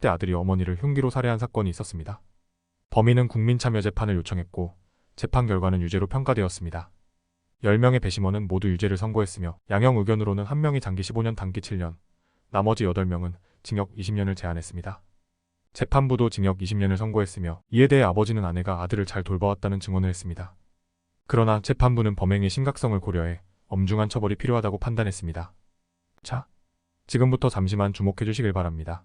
30대 아들이 어머니를 흉기로 살해한 사건이 있었습니다. 범인은 국민참여 재판을 요청했고 재판 결과는 유죄로 평가되었습니다. 10명의 배심원은 모두 유죄를 선고했으며 양형 의견으로는 한 명이 장기 15년 단기 7년, 나머지 8명은 징역 20년을 제한했습니다. 재판부도 징역 20년을 선고했으며 이에 대해 아버지는 아내가 아들을 잘 돌봐왔다는 증언을 했습니다. 그러나 재판부는 범행의 심각성을 고려해 엄중한 처벌이 필요하다고 판단했습니다. 자, 지금부터 잠시만 주목해 주시길 바랍니다.